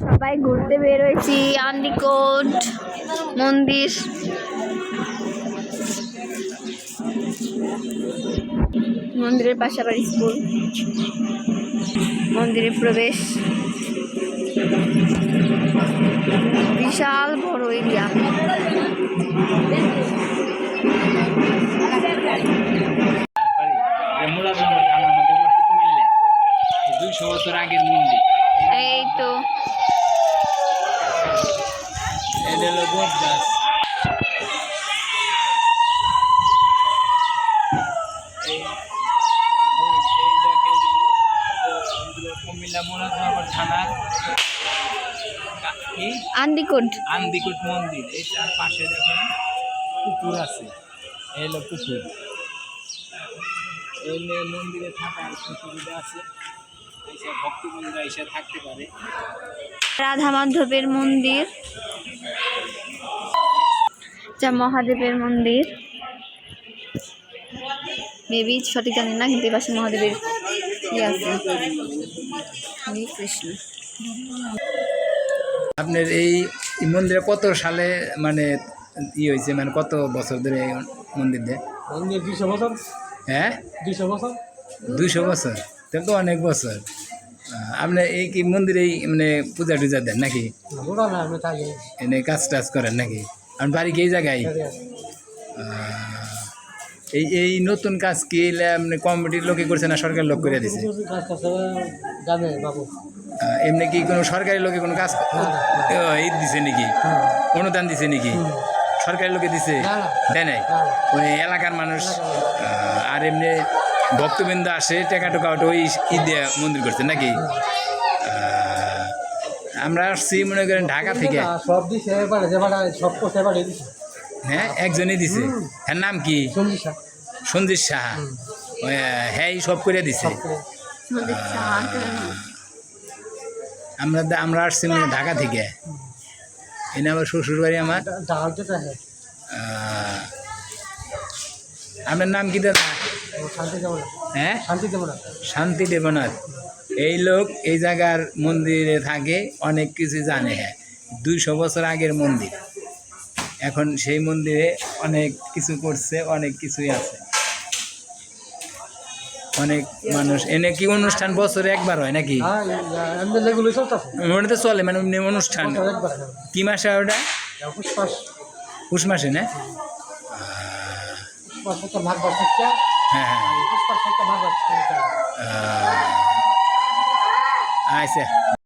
সবাই ঘুরতে বেরোয়েছি। আন্দিকোট মন্দির। মন্দিরের পাশাপাশি স্কুল। মন্দিরে প্রবেশ। বিশাল বড় এরিয়া। দুইশো বছর আগের মন্দির এই তো। এটা হলো বট গাছ আন্দিকোট। আন্দিকুট মন্দির এই তার পাশে দেখেন পুকুর আছে। এই হলো পুকুর। এই মন্দিরে থাকার সুবিধা আছে। ভক্তবৃন্দরা এসে থাকতে পারে। রাধা মাধবের মন্দির। যা মহাদেবের মন্দির। মেবি সঠিক জানি না কিন্তু এবার মহাদেবের ইয়ে আছে। হরে কৃষ্ণ আপনার এই মন্দিরে কত সালে মানে ই হয়েছে মানে কত বছর ধরে এই মন্দির দেয়? মন্দির দুইশো বছর। হ্যাঁ? দুইশো বছর। দুইশো বছর? তাহলে তো অনেক বছর। আহ, আপনি এই কি মন্দিরেই মানে পূজা টুজা দেন নাকি? এনে কাজ টাজ করেন নাকি? আর বাড়ি কি এই জায়গায়। এই এই নতুন কাজ কি আপনি কমিটির লোকে করছে না সরকার লোক করে দিছে? এমনি কি কোনো সরকারি লোকে কোনো কাজ এই দিছে নাকি? অনুদান দিছে নাকি? সরকারি লোকে দিছে। দেয় নাই? ওই এলাকার মানুষ আর এমনি ভক্তবৃন্দ আসে টাকা টোকা ওই ঈদ দিয়ে মন্দির করছে নাকি? আহ, আমরা আসছি মনে করেন ঢাকা থেকে। সব দিছে এবারে যেবারে সব এবারে দিছে। হ্যাঁ একজনই দিছে। হ্যাঁ নাম কি? সঞ্জিত সাহা হ্যাঁ এই সব করে দিছে। আমরা আমরা আসছি মানে ঢাকা থেকে। এনে আমার শ্বশুর বাড়ি আমার আপনার নাম কি দাদা? শান্তি হ্যাঁ? শান্তি দেবো না শান্তি দেবনাথ। এই লোক এই জায়গার মন্দিরে থাকে অনেক কিছু জানে। হ্যাঁ দুইশো বছর আগের মন্দির। এখন সেই মন্দিরে অনেক কিছু করছে অনেক কিছুই আছে। অনেক মানুষ। এনে কি অনুষ্ঠান বছরে একবার হয় নাকি? হ্যাঁ চলতেছে। মনে তো চলে মানে অনুষ্ঠান। কি মাসে হয় ওটা পুষ মাসে। না? হ্যাঁ হ্যাঁ। আচ্ছা